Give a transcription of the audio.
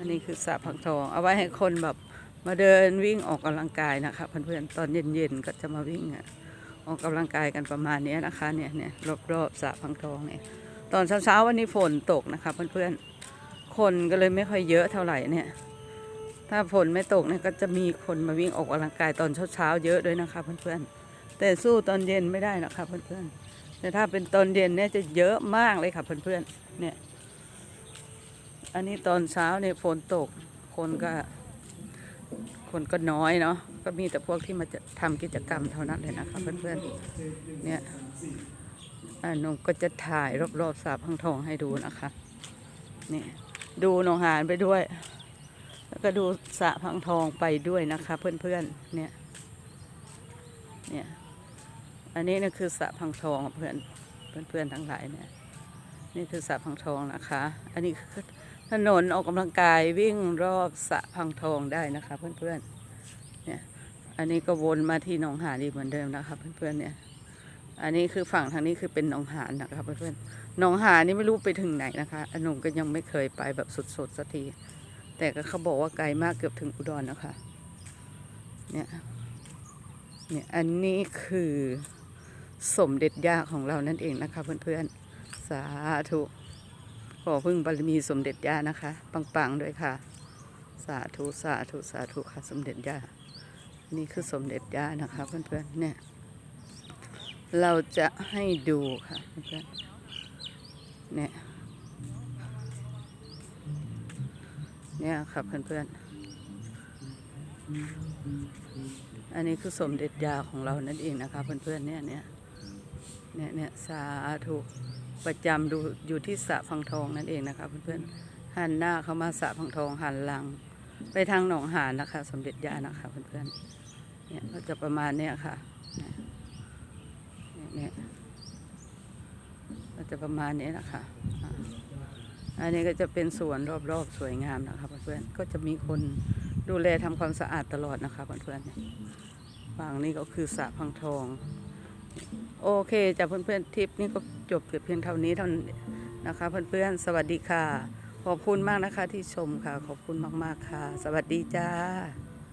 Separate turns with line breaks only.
อันนี้คือสระพังทอง เอาไว้ให้คนแบบมาเดินวิ่งออกกำลังกายนะคะเพื่อนๆตอนเย็นๆก็จะมาวิ่งอออกกำลังกายกันประมาณนี้นะคะเนี่ยเนี่ยรอบๆสระพังทองเนี่ยตอนเช้าๆวันนี้ฝนตกนะคะเพื่อนๆคนก็เลยไม่ค่อยเยอะเท่าไหร่เนี่ย ถ้าฝนไม่ตกเนี่ยก็จะมีคนมาวิ่งออกกำลังกายตอนเช้าๆเยอะด้วยนะคะเพื่อนๆแต่สู้ตอนเย็นไม่ได้นะคะเพื่อนๆแต่ถ้าเป็นตอนเย็นเนี่ยจะเยอะมากเลยค่ะเพื่อนๆเนี่ย อันนี้ตอนเช้าเนี่ยฝนตก คนก็ คนก็น้อยเนาะ ก็มีแต่พวกที่มาจะทำกิจกรรมเท่านั้นเลยนะคะเพื่อนๆ เนี่ยอ่านงก็จะถ่ายรอบๆสาพังทองให้ดูนะคะ นี่ดูหนองหานไปด้วย แล้วก็ดูสะพังทองไปด้วยนะคะ เพื่อนๆ เนี่ย เนี่ย อันนี้เนี่ยคือสะพังทองเพื่อนเพื่อนๆทั้งหลายเนี่ย นี่คือสะพังทองนะคะ อันนี้คือ ถนนออกกำลังกายวิ่งรอบสะพังทองได้นะคะ เพื่อนๆ เนี่ย อันนี้ก็วนมาที่หนองหานอีกเหมือนเดิมนะคะเพื่อนๆ เนี่ย อันนี้คือฝั่งทางนี้คือเป็นหนองหานนะคะเพื่อนๆ หนองหานนี่ไม่รู้ไปถึงไหนนะคะอนงก็ยังไม่เคยไปแบบสดๆสักที แต่ก็เขาบอกว่าไกลมากเกือบถึงอุดรนะคะ เนี่ย เนี่ย อันนี้คือสมเด็จย่าของเรานั่นเองนะคะ เพื่อนๆ สาธุ อพึ่งบารมีสมเด็จย่านะคะ ปังๆด้วยค่ะ สาธุสาธุสาธุค่ะสมเด็จย่า นี่คือสมเด็จย่านะคะเพื่อนๆเนี่ย เราจะให้ดูค่ะเพื่อนๆเนี่ยเนี่ยครับเพื่อนๆอันนี้คือสมเด็จยาของเรานั่นเองนะคะเพื่อนๆเนี่ยเนี่ย เนี่ยเนี่ยสาธุประจำดูอยู่ที่สระพังทองนั่นเองนะคะ เพื่อนๆหันหน้าเข้ามาสระพังทองหันหลัง ไปทางหนองหานนะคะ สมเด็จยานะคะเพื่อนๆเนี่ยก็จะประมาณเนี้ยค่ะเนี่ยเนี่ยก็จะประมาณนี้นะคะอ่าอันนี้ก็จะเป็นสวนรอบๆสวยงามนะคะเพื่อนๆก็จะมีคนดูแลทำความสะอาดตลอดนะคะเพื่อนๆฝั่งนี้ก็คือสระพังทอง โอเคจากเพื่อนๆทริปนี้ก็จบเพียงเท่านี้เท่านั้นนะคะ เพื่อนๆ สวัสดีค่ะ ขอบคุณมากนะคะที่ชมค่ะ ขอบคุณมากๆค่ะ สวัสดีจ้า